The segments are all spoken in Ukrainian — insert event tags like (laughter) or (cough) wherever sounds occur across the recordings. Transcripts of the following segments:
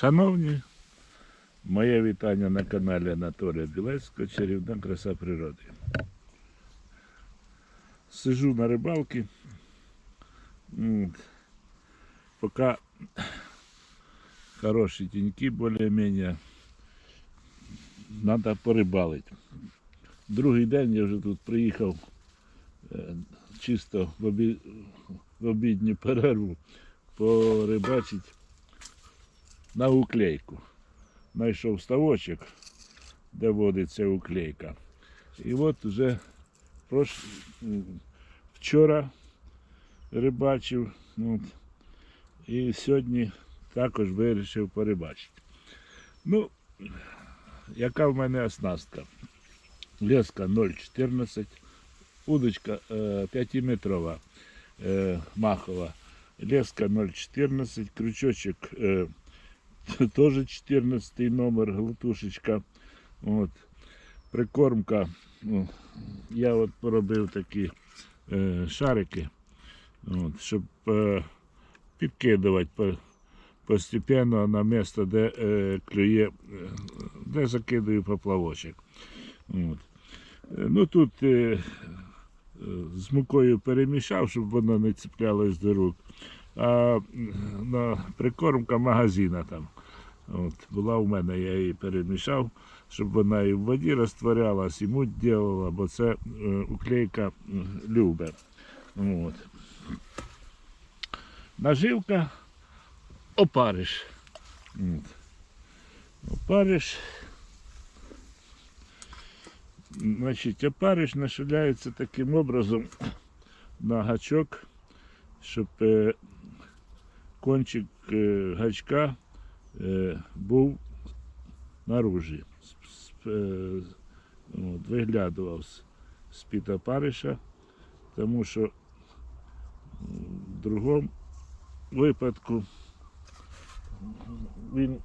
Шановні, моє вітання на каналі Анатолія Білецького Чарівна краса природи. Сижу на рибалці. Поки хороші тіньки більш-менш. Треба порибалити. Другий день я вже тут приїхав е, чисто в обідню перерву порибачити на уклейку. Знайшов ставочок, де водиться уклейка. І от вже прош... вчора рибачив. От, і сьогодні також вирішив порибачити. Ну, яка в мене оснастка? Леска 0,14, удочка е, 5-метрова е, махова, леска 0,14, крючочок е, теж 14 номер, глотушечка. От. Прикормка. Ну, я от поробив такі е, шарики, от, щоб е, підкидувати по, постепенно на місце, де е, клює, е, де закидаю поплавочок. От. Е, Ну тут е, е, з мукою перемішав, щоб воно не цеплялось до рук. А на прикормка магазина там. От, була у мене, я її перемішав, щоб вона і в воді розтворялась, і муть ділила, бо це е, уклейка любе. От. Наживка опариш. От. Опариш. Значить, опариш нашиляється таким образом на гачок, щоб е, кончик е, гачка е, був наружі. Е, виглядував з-під опариша, тому що в другому випадку він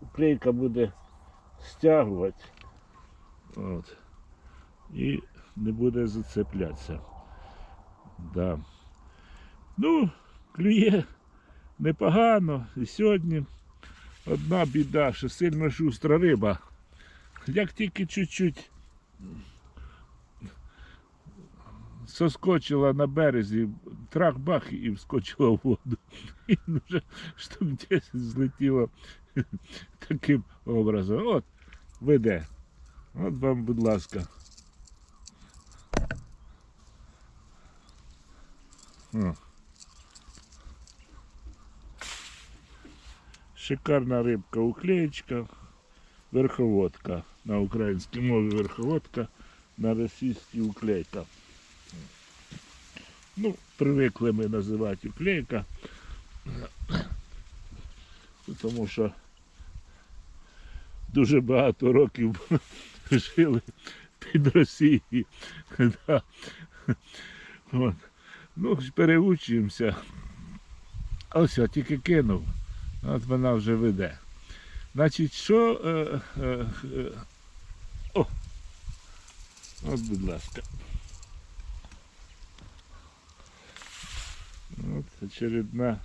уклейка буде стягувати от, і не буде зацеплятися. Да. Ну, клює непогано. І сьогодні одна біда, що сильно шустра риба. Як тільки чуть-чуть соскочила на березі, трах бах і вскочила в воду. І вже штук 10 злетіло таким образом. От, веде. От вам, будь ласка. О. Шикарна рибка уклеєчка, верховодка. На українській мові верховодка, на російській уклейка. Ну, привикли ми називати уклейка, тому що дуже багато років (laughs) жили під Росією. Ну, переучуємося. Ось, тільки кинув. От вона вже веде. Значить, що. Е, е, е, о! От, будь ласка. От очередна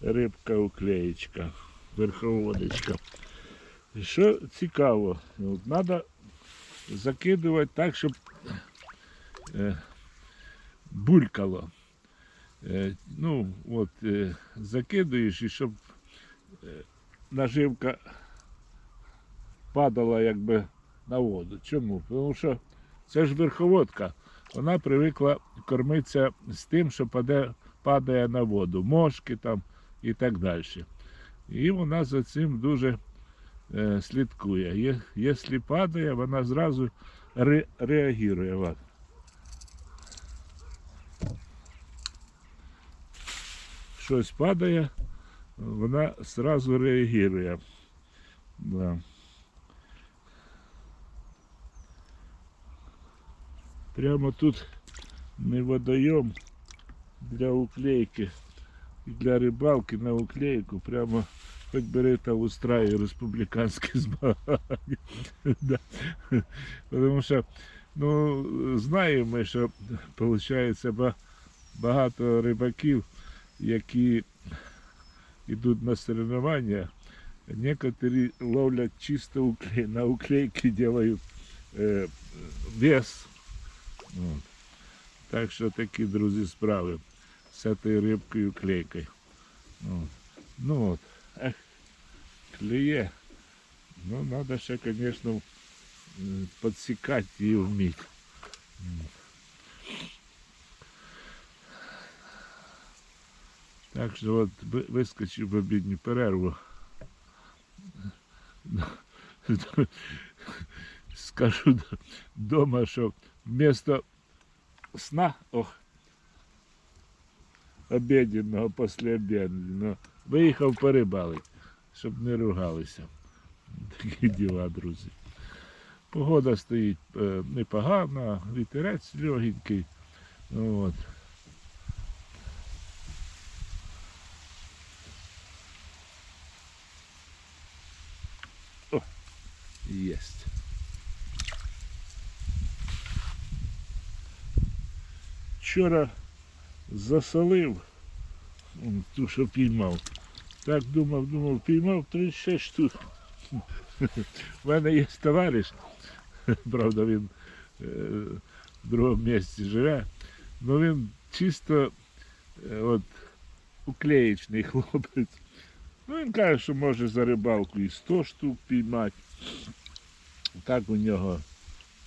рибка уклеєчка, верховодочка. І Що цікаво, от, треба закидувати так, щоб е, булькало. Е, ну, от, е, закидуєш і щоб наживка падала якби на воду. Чому? Тому що це ж верховодка. Вона привикла кормитися з тим, що паде, падає на воду, мошки там і так далі. І вона за цим дуже е, слідкує. Якщо падає, вона зразу ре, реагує. Щось падає, вона сразу реагує. Да. Прямо тут не водойом для уклейки для рибалки на уклейку. Прямо хоч бери та устраює республіканські (laughs) змагання. Да. Тому що ну, знаємо що виходить багато рибаків, які йдуть на соревнування, некоторые ловлять чисто уклей, на уклейки делают е, вес. От. Так що такі, друзі, справи з цією рибкою клейкою. От. Ну от, ех, клює. Ну, треба ще, звісно, підсікати і вміти. Так що от вискочив в обідню перерву. Скажу вдома, що вместо сна, ох, обіденного, післяобідного, виїхав порибалити, щоб не ругалися. Такі діла, друзі. Погода стоїть е, непогана, вітерець легенький. От. єсть. Вчора засолив м, ту, що піймав. Так думав, думав, піймав 36 штук. (laughs) У мене є товариш, (laughs) правда, він е, в другому місці живе, але він чисто е, от, уклеєчний (laughs) хлопець. Ну, він каже, що може за рибалку і 100 штук піймати. Так у нього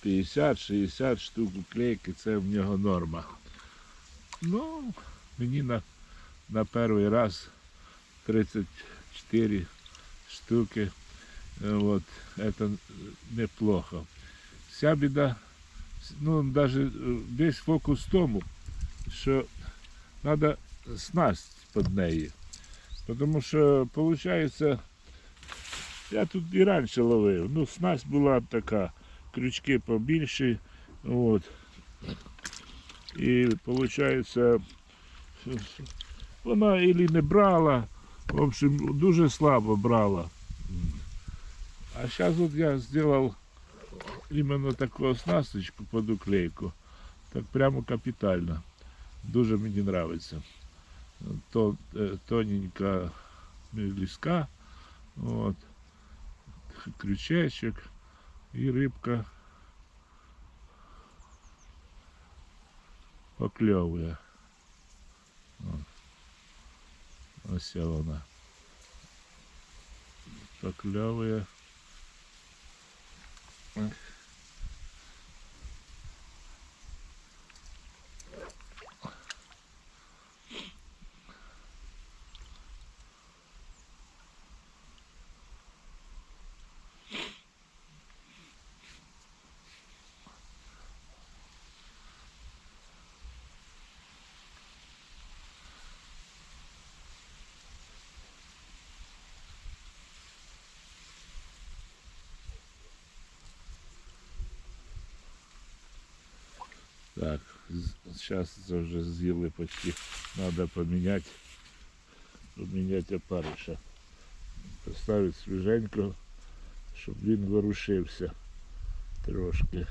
50-60 штук уклейки, це в нього норма. Ну, мені на, на перший раз 34 штуки. Е, Вот, это неплохо. Вся біда, ну, е, весь фокус в тому, що треба снасть під неї. Тому що, виходить, я тут і раніше ловив. Ну, снасть була така, крючки побільші. От. І виходить, вона і не брала, в общем, дуже слабо брала. А зараз от я зробив іменно таку оснасточку під уклейку. Так прямо капітально. Дуже мені подобається. То, е, тоненька ліска, от, Крючечок і рибка покльовує. О. Ось вона. Покльовує. Ех. Так, сейчас це вже з'їли почти. Надо поменять, поменять опариша. Поставити свіженько, щоб він ворушився трошки.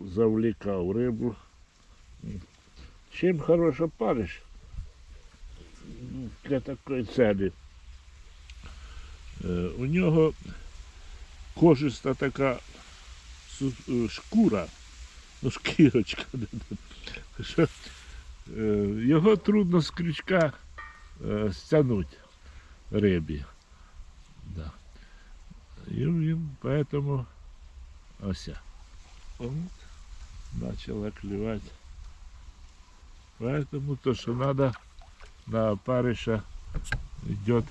Завлікав рибу. Чим хороший опариш ну, для такої целі? Е, У нього кожиста така е, шкура, ну шкірочка, що е, його трудно з крючка е, стягнути рибі. Да. І він поэтому ося. От, Начала клевать. Поэтому то, что надо, на опарыша идет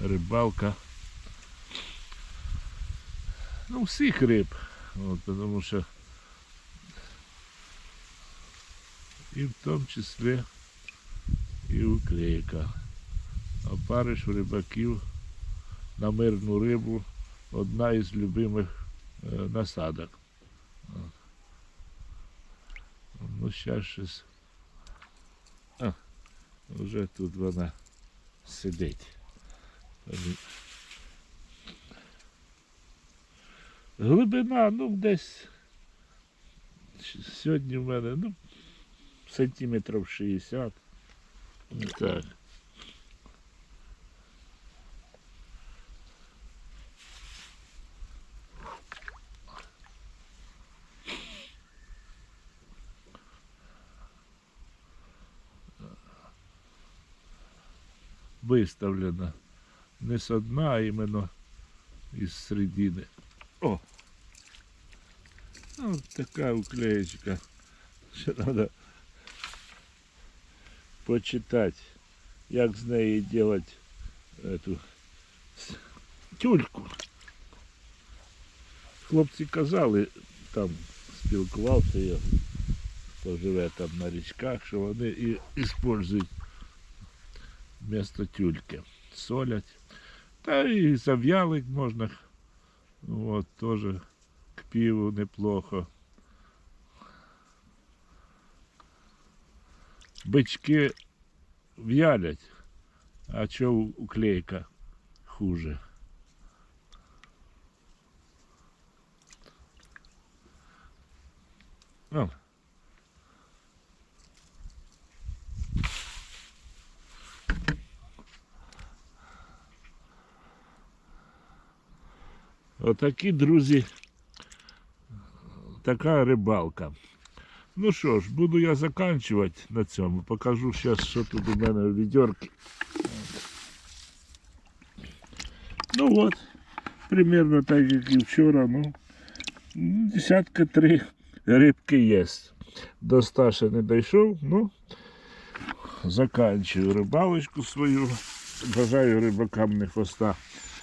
рыбалка. Ну, всіх риб. От, тому що і в тому числі і уклейка. Опариш у рибаків на мирну рибу одна із любимих е, насадок. Ну, зараз щось. А, вже тут вона сидить. Глибина, ну, десь сьогодні в мене, ну, сантиметров 60. Так. выставлено не с дна, а іменно із середини. О! Ну, Ось така уклеєчка, що треба почитати, як з неї робити эту с- тюльку. Хлопці казали, там спілкувався я, хто живе там на річках, що вони і використовують вместо тюльки. Солять. Та і зав'ялик можна. От, теж к пиву неплохо. Бички в'ялять, а що уклейка хуже. Ну. Отакі, друзі, така рибалка. Ну що ж, буду я заканчувати на цьому. Покажу зараз, що тут у мене у відьорці. Ну от, примерно так, як і вчора. Ну, десятка три рибки є. До ста ще не дійшов, ну заканчую рибалочку свою. Бажаю рибакам не хвоста